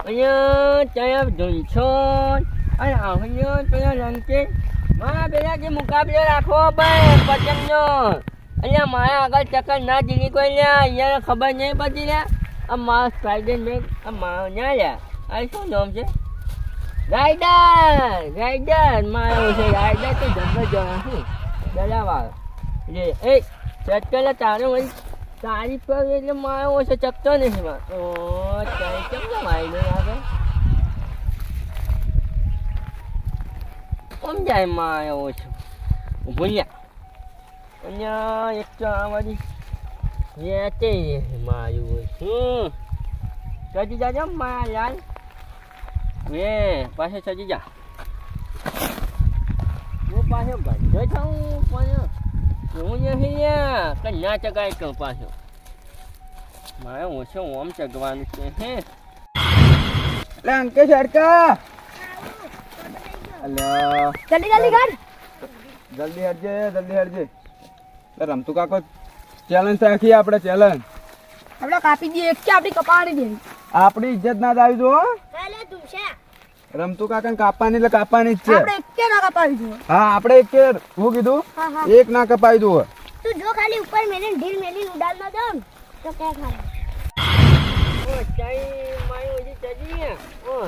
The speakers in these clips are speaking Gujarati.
અહીંયા ત્યાં ઢૂંછોન અને અહીંયા ત્યાં રંગીન મારા જે મુકાબલો રાખવો ભાઈ પતંગનો અહીંયા મારા આગળ ચક્કર ના જીની કોઈ લે અહીંયા ખબર નહીં પડી લ્યા આ મારા સ્પાઈડર મેં મારા ના લ્યા આ શું છે રાઈડર રાઈડર મારો છે રાઈડર તો જબર જણા રે એ ચક્કર તારે વળી તારી પર એટલે માયો છે ચકતો નથી માં ઓ, તારી કેમ ના મારી નહીં આવે? કોમ જાય માયો આવ્યો ભૂલ્યા અહીંયા એક તો આવાની વેચે માયું શું ચડી જાજો મા લાલ. વે પાસે ચડી જા. હું પાસે બંધો છું, પણ હું અહીંયા કન્યા ચગાય કહું પાછો મારે ઓછો ઓમ ચગવાનું છે હે એટલે અંકેશ હડકા જલ્દી જલ્દી કર જલ્દી હટજે જલ્દી હટજે રમતું કાકો ચેલેન્જ રાખીએ આપણે ચેલેન્જ આપણે કાપી દઈએ એક કે આપણી કપાણી દે આપણી ઇજ્જત ના જ આવી જો છે. રમતું કાકા કાપવાની એટલે કાપવાની જ છે. આપણે એક ના કપાવી દઈએ હા આપણે એક કે. હું કીધું? એક ના કપાઈ દઉં તું જો ખાલી ઉપર મેલીને ઢીલ મેલી ઉડાડ ના દો તો કે ખાલી ઓ ચાઈ મારું ઓછી ચડી ઓ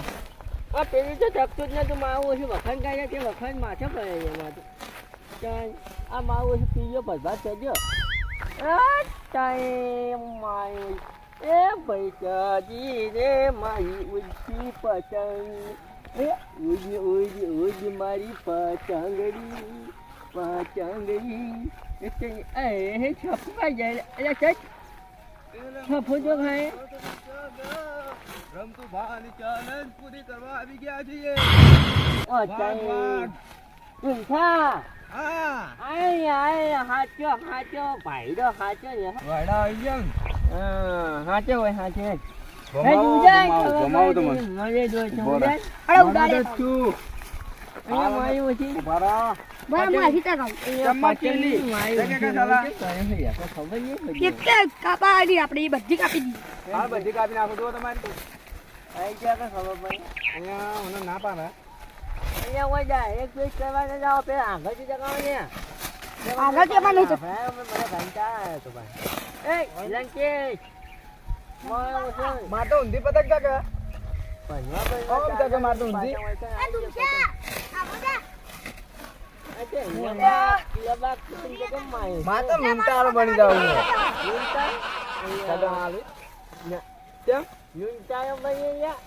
આ પેલું તો થકતું જ નતું માવો ઓછું વખણ કાઢે તે વખણ માથે પડે છે માથું ચાઈ આ માવો પીજો ભરભા ચડ્યો આ ચાઈ એ ભાઈ ચડી રે મારી ઉડતી પતંગ. ઉડી ઉડી ઉડી મારી પતંગડી પતંગડી. એ છપવા જાય એટલે ચટ છપો જો ખાય રમતું ભાની ચેલેન્જ પૂરી કરવા આવી ગયા છીએ ઓ ચાઈ ઊંઠા હા આય આય હાચો હાચો. ભાઈડો હાચો ને વાડા આવી ગયા. હા હાચો હોય હાચો હે ભમાવો, ઉડાય ભમાવો, ખબર ભમાવો પડી. તમે. મને જો છે બોલો. ઉડાય અરે મળે ઉડાડે જ છું. અહીંયા મારી ઓછી ઊભા રહો. બરાબર હું આથી તક અહીંયા ચમચ પાછળની કેટલી? મારી જગ્યા ઓછી કાઢાલા. હોય છે, કરે છે યાર. તો ખબર નહીં પડી. એક કે કાપાડી આપણે એ બધી કાપી બધી કાપી નાખો જો તમારી આઈ ગયા તો ખબર ભાઈ અહીંયા મને ના પાડે અહીંયા હોય જાય એક પેજ કરવાને જાઓ પેલા આગળથી જગાવો ને નહીં જતું. ભાઈ, મને કંટાળો આવ્યો તો ભાઈ. એ, લંકેશ. મારે ઓછો. માર તો ઊંધી પતંગ કાકા ઓમ કાકા માર તો ઊંધી. પાછા હોય એ તું અચ્છા, છે આ બધા લબાક- લબાક કુટુંબ તો કેમ માર્યું? માર તો લૂંટારો બની જાવ કેમ લૂંટાયો બની ગયા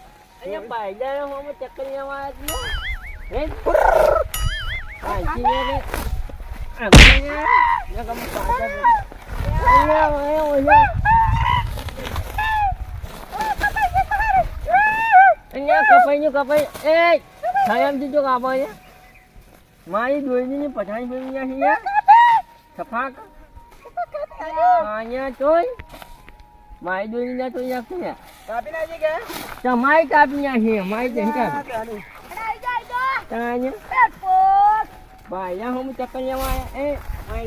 અહીંયા પાયદાનો હોમો ચક્કરિયામાં આવ્યા છે. હે રે. ને કમ પાછા બોલ. અહીંયા, અહીંયા, અહીંયા. અહીંયા કપાઈ. કપાઈ એ સાયમથી જો કાપો છે. મારી દોરીની પઠાણી નાખી છે સફાક અહીંયા તોય મારી દોરી ના તોય નાખી ને કાપી નાખી કે? તમારી કાપી નાખી મારી નહીં કાપી. ભાઈ હું ચક્કરિયામાં આવ્યા એ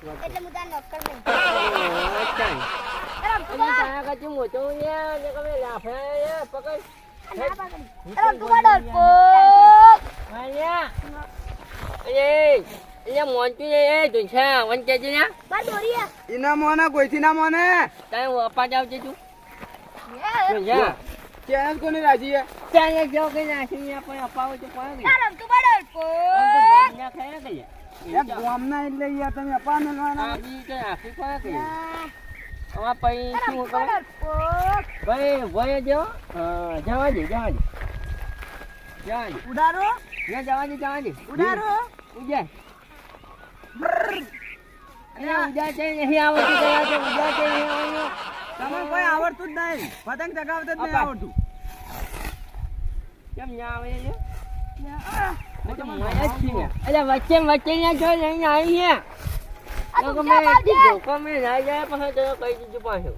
સ્વાદ એટલે તારે નોકર નહીં. અચ્છા અરે તું બા. તારા કરતી મોટો છે ને તમે લાફડા છે પકડ. ના પાકડી. અરે તું બા ડરપોક. અહીંયા. એ અહીંયા મોન્ટી એ દુછા વન કેજી ને. બા દોરીએ. ઈના મોને કોઈથી ના મોને? તારે અપા જાવ છે તું. એ, કોની રાજી ત્યાં જાવ કે નાખી આપણે અપાવો તો કોણ ગઈ ગોમના એટલે યાર તમે અપા મેલવાના આ બી તો આખી કોણ ગઈ આ, આમાં શું કરે ભાઈ વય જો. જવા દે જવા દે. જવા દે. ઉડારો ના જવા દે જવા દે. ઉડારો અને ઉજા. છે નહીં આવડતું કયા છે ઉજા છે નહીં આવડતું. તમને કોઈ આવડતું જ નહીં. પતંગ ચગાવતા જ નહીં આવડતું. કેમ ના આવે છે. અલ્યા વચ્ચે વચ્ચે ના જો લઈને આવી છે તમે એટલી ના જાય પાછું તો કહી દીધું પાછું.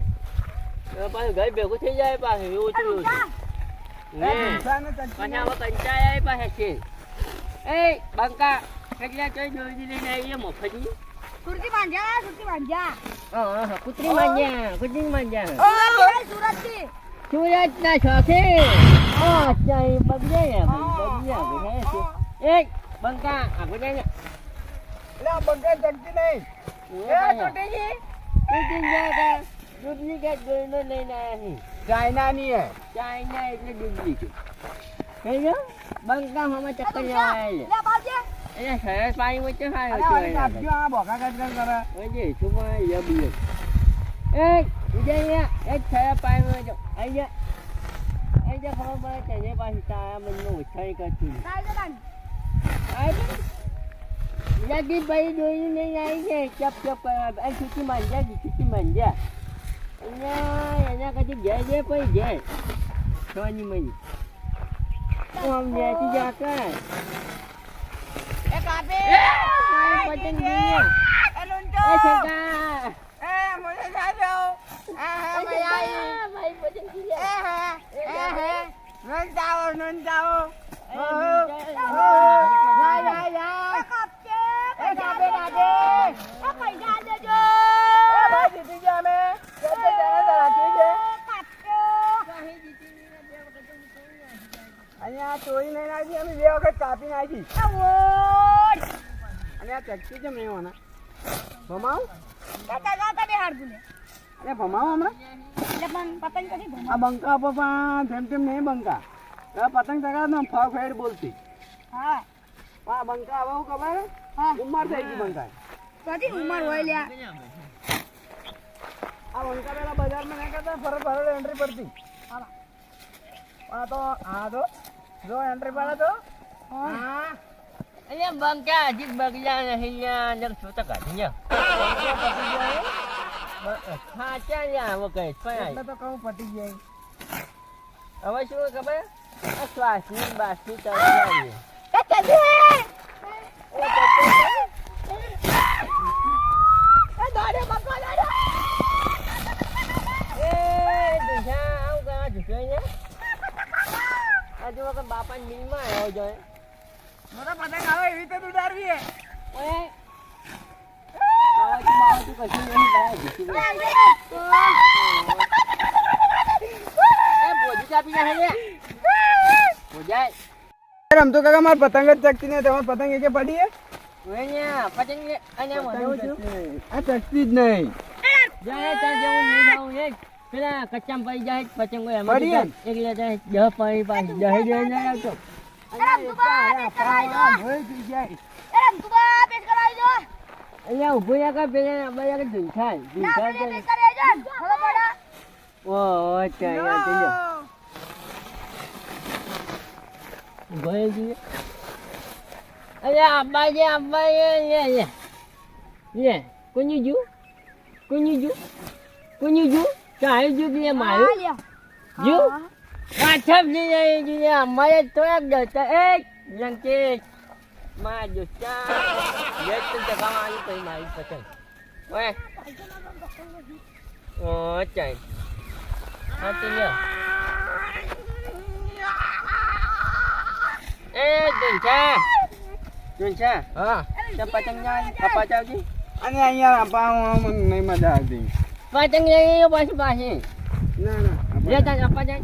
પાછું ઘર ભેગું થઈ જાય પાછું એવું અરે થયું જા. ને પાછા હવે કંટાળ્યા પાછા છે. એ બંકા કેટલા ચોઈ દોરી લઈને આવીએ મફતની? કુર્તી બાંધ્યા કુર્તી બાંધ્યા. હા હા કૂતરી માંજ્યા કૂતરી ઓ સુરતથી સુરત ના શોખે. ઓ. અચ્છા એ બગડે બગડ્યા એક બંકા આ બધા ને. એટલે આ બંકા ચકતી નહીં. એ ચોટેજી? કૂતરી જાય ડુપ્લિકેટ ગોળનો લઈને આવ્યા છે ચાઇનાની હે. ચાઇના એટલે ડુપ્લિકેટ કઈ ગયો? ચક્કર એટલે સરસ પાણી વચ્ચે અરે ખાયો હવે કાપજો આ બોકા કાચ કાચ કરે. ઓye cuma ya biar udah ya saya pakai aja aja aja kalau boleh tanya pas saya menurut saya ke dulu ni naiknya cap cap eh cuci manja di cuci manja nya nya kata dia dia apa dia Soalnya mana Uang dia tidak kan એ કાપે pocong dia એ લુંટો Eh cakap એ મને જાજો એ હે Main pocong dia એ હે એ હે નન જાઓ નન જાઓ જા જા જા કાપજે એ કાપે કાપે એ પૈસા દેજો એ ભાઈ જીતી ગયા અમે જતે જાણે તો રાખી છે કાપજો અહીંયા ચોરી નહીં નાખી અમે બે વખત કાપી નાખી. અને આ ચકતી છે મેં હોના ભમાવ? કાકા કાકા બે હાડ ગુલે અને ભમાવ હમણાં? એટલે પણ પતંગ કદી આ બંકા પપ્પા જેમ તેમ નહીં બંકા. પતંગ ચગાવ ને ફાવ ફેડ બોલતી. હા. આ બંકા હવે ખબર? હા. ઉંમર થઈ ગઈ બંકા કદી ઉમર હોય લ્યા. આ બંકા પેલા બજારમાં ના કરતા ફરક ફરક એન્ટ્રી પડતી. હા. તો આ તો જો એન્ટ્રી પડે તો હા Ini bangka di bagian hanya yang suka katanya. Kaca ya, oke, એટલે fine. તો કહું પટી જાય હવે શું ખબર આ શ્વાસની બાસની તરફ કાકા દે વખત બાપા નીલમાં આવ્યો જોઈએ મને પતંગ આવે એવી રીતે ઉડાડવી હે. ઓય. રમતો કાકા માર પતંગ જ ચકતી નહીં તમારે પતંગ એકે પડી હે? પતંગ હું છું. આ ચકતી જ નહીં. પેલા કચ્ચા પડી જાય પતંગો એમાં? એકલે જાય દહ પાણી પાછી દહ જાય ના આવતો. બા અહીંયા ઊભો ના કર પેલા કરાવી દો ખબર પડે. ઓ અચ્છા યાર થઈ ગયો જોઈએ અરે આબા જે અબ્બા એ લે લે. લે કોની જુ કોની જુ કોની જુ. ચાય જુ કે મારું? લ્યો. પાછા લે જાય જુ અમારે તો એક જતા એ લંકેશમાં દોસ્તા. જે તો જગામાં આવી પછી મારી પતંગ. ઓય. ઓ ચાલ. હા તો લ્યો. એ દુંછા દુંછા હા. પતંગ જાય પપ્પા અને અહીંયા આપા મને નહીં મજા આવતી. પતંગ લઈ પાછી પાછી. ના ના લે તાર આપા જાય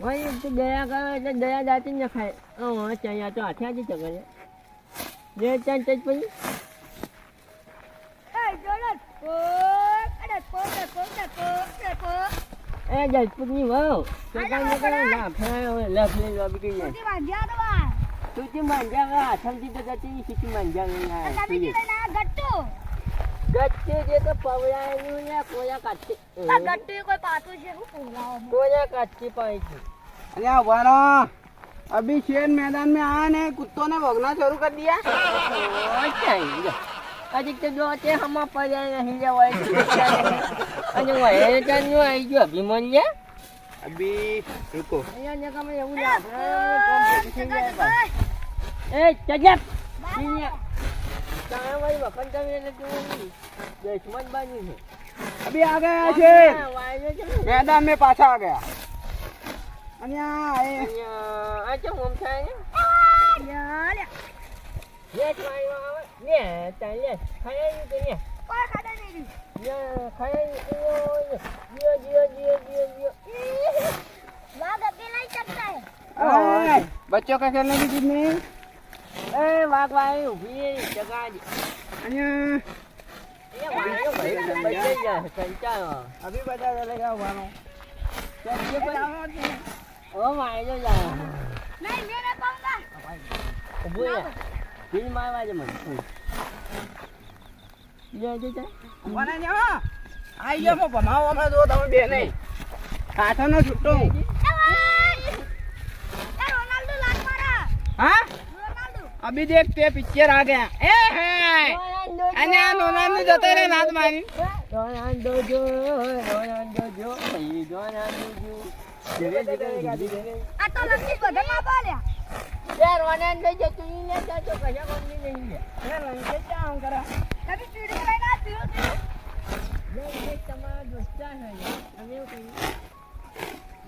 ભાઈ તું દયા કરો એટલે દયા જાતી જ ન ખાય ઓ અચ્છા યા તો હાથે આજે ચગલે લે ચાલ ચાલ પછી? એ વાવ. તો કાંઈ ન હવે લફ લઈ લોબી બાંધ્યા તો બા સૂચી માંજા હાથમથી તો જતી સીટી માંજા ના ગટ્ટી જે તો પવડાયેલું ને કોયા કાચી આ ગટ્ટી કોઈ પાતું છે? હું પવડાવો. કોયા કાચી પાઈ છે? અરે આ વારો. અભી શેર મેદાન મે આ ને કુત્તો ને ભગના શરૂ કરી દિયા. ઓય અજી તો જો તે હમ પડ્યા નહીં લેવાય અને વહે ચાનનું આવી ગયો અભિમાન ને અભી રૂકો. અહીંયા ને કમે એવું લાગે એ ચજબ તમે મારી વખત તમે એને જોવાની. દુશ્મન બની છે. અભી આ ગયા છે? મેદાન મે પાછા આ ગયા. અને આ એ વાઘ વાય ઉભી રહી જગા દી અહીંયા એ વાયો ભાઈ બચી જાય કંટાળો अभी बता चलेगा वानो ચાલ જે પણ ઓ વાયો જા नहीं मैं नहीं पाऊंगा ઉભો રે દિલ મારવા દે મને લે જે જા વાને જા આઈ ગયો મો ભમાવો અમે જો તમે બે નહીં કાઠાનો છૂટો ए रोनाल्डो लात मारा हाँ रोनाल्डो अभी देखते हैं पिक्चर आ गया। ए है। अने आ नोना ने जते रे नाद मारी। नोना दो जो नोना दो जो ये नोना दो जो जरे जरे गादी दे आ तो लक्ष्मी बदल ना बोल्या यार। नोना दो जो तू ने जा तो कजा कोन नहीं है। यार नोना से क्या करा? कभी चूड़ी में ना दियो दियो ये तमा दोस्ता है हमें कहीं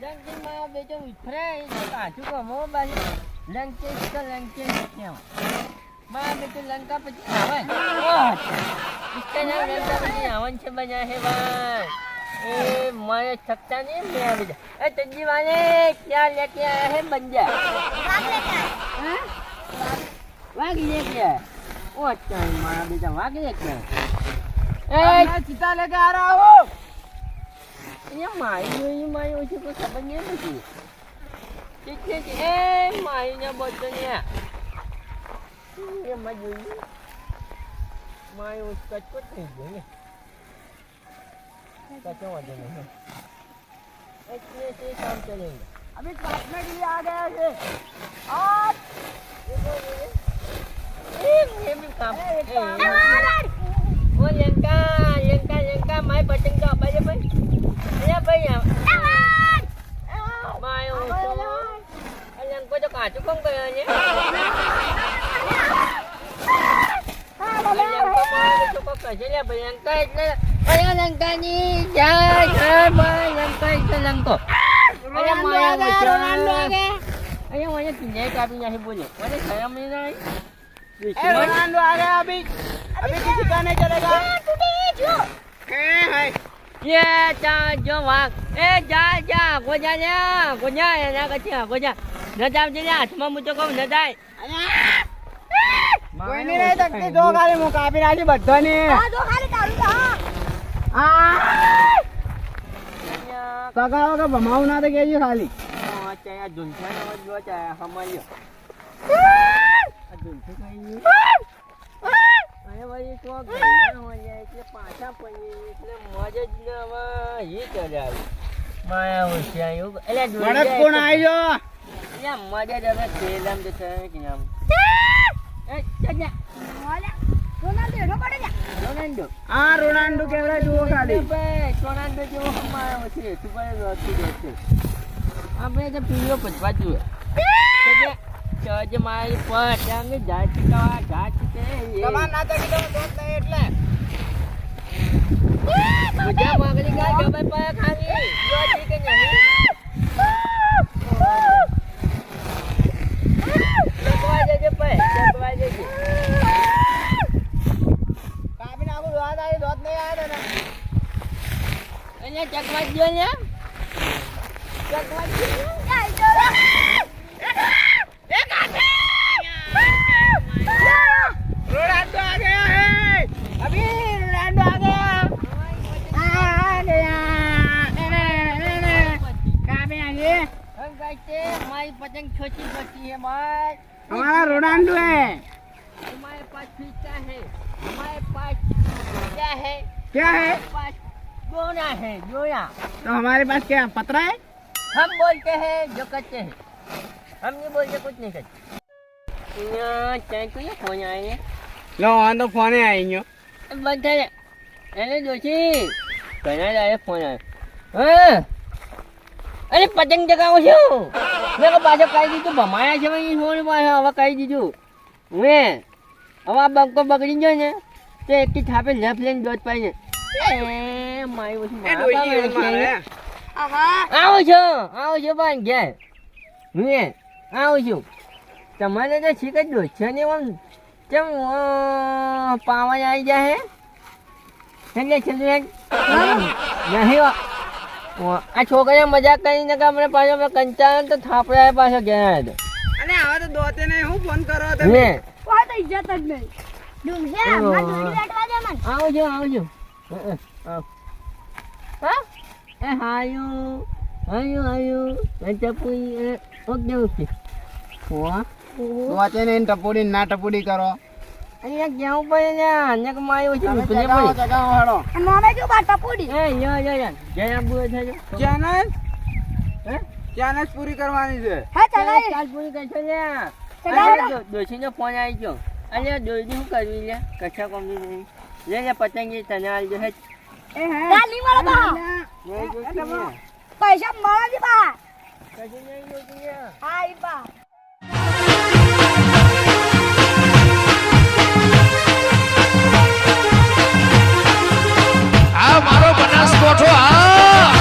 रंग की माँ बेचो उठरे पाछू को मो बाजी। લંકેશ તો લંકેશ કહેવાયમાં બેટું લંકા પછી આવન ઇસકા નામ લંકા પછી આવન છે બન્યા હે ભાઈ. એ મારે સત્તા નહીં મેં આવી જા. એ તજી વાને ક્યાં લેકે આયા હે બંજા? વાઘ લેકે ઓ ચાલ મારા બેટા વાઘ લેકે એ ચિતા લેકે આ રહો એ મારી જોઈ મારી ઓછી કોઈ ખબર નહીં પછી ये माई उसे को खबर नहीं मुझे ठीक है कि ए माई ने बोलते नहीं ये मत जो माई उसका कुछ नहीं देंगे कच्चा वाले नहीं इतने से काम चलेंगे अभी काटने के लिए आ गया है आप ये बोल रहे हैं ये भी काम ए वो लंका लंका लंका माई पतंग का बजे भाई अरे भाई लंको तो काटू कौन कर रहे हैं લંકા માં તો કોક કશે લે ભાઈ લંકા એટલે અરે લંકાની જય જય ભાઈ લંકા એટલે લંકો અરે મારા રોનાલ્ડો આ ગયા અરે મને પિંજાઈ કાપી નાખી બોલે મને શરમ નહીં ए આવી रोनाल्डो आ गया अभी अभी किसी का नहीं चलेगा ए है ये चा जो वाग ए जा जा गोजा ले गोजा ना कच्ची गोजा પાછા પડી એટલે મજ જ માયા હોશિયા એટલે કોણ આવ્યો Ya mada da મારી પર ત્યાં જાત ચીકવા જાત એટલે ખાલી आगे અંગાઈતે મારી પતંગ છોટી બચી है भाई हमारा रोनाल्डो है हमारे पास फीता है हमारे पास क्या है क्या है हमारे पास गोना है गोना तो हमारे पास क्या पतरा है हम बोलते हैं जो करते हैं हम नहीं बोलते कुछ नहीं करते यहाँ चाहे को ये फोन आए लो ऑन तो फोन है आएंगे બંધ થાય એને જોશી ઘણા દાડે ફોન આવ્યો હા અરે પતંગ ચગાવું છું મેં કહું પાછો કહી દીધું ભમાયા છે ભાઈ ફોન પાછો હવે કહી દીધું મેં હવે આ બંકો બગડી ગયો ને તો એકથી થાપે લફ લઈને દોત પાઈ એ મારી ઓછી એ ડોશી મારે આવું છું આવું છું પણ ઘેર. હું આવું છું. તમારે તો શીખ જ દોસ્ત છે ને આમ કેમ અ, પાવા આવી જાય છે તું હેંગ. નહીં આ છોકરીએ મજાક કરીને કે અમને પાછો કંચાળ તો થાપડે પાછો ગયા હતો અને હવે તો દોતે ને હું ફોન કરો તમે? કોઈ તો ઇજ્જત જ નહીં. દે આવજો આવજો આવ. હા? એ હાયું હાયું હાયું. એ ચપુઈ એ ઓકે ઓકે વા દોતે ને ટપોડી ના ટપોડી કરો. અહીંયા ક્યાં પડે ને અહીંયા માયો છે. ઉતરે ચગાવો પડી ચગાવો હેડો જો બાટા પૂડી એ યો યો યો. જય આબુ છે જો ચેનલ હે? ચેનલ પૂરી કરવાની છે. હે ચલાઈ ચાલ પૂરી કરશે ને ફોન આવી ગયો. અલ્યા દોડી શું કરવી લે કચ્છા નહીં લે લે પતંગી તને એ હે ગાલી મળે બા. પૈસા મળે છે બા હા ઈ બા. આ મારો બનાસકોઠો આ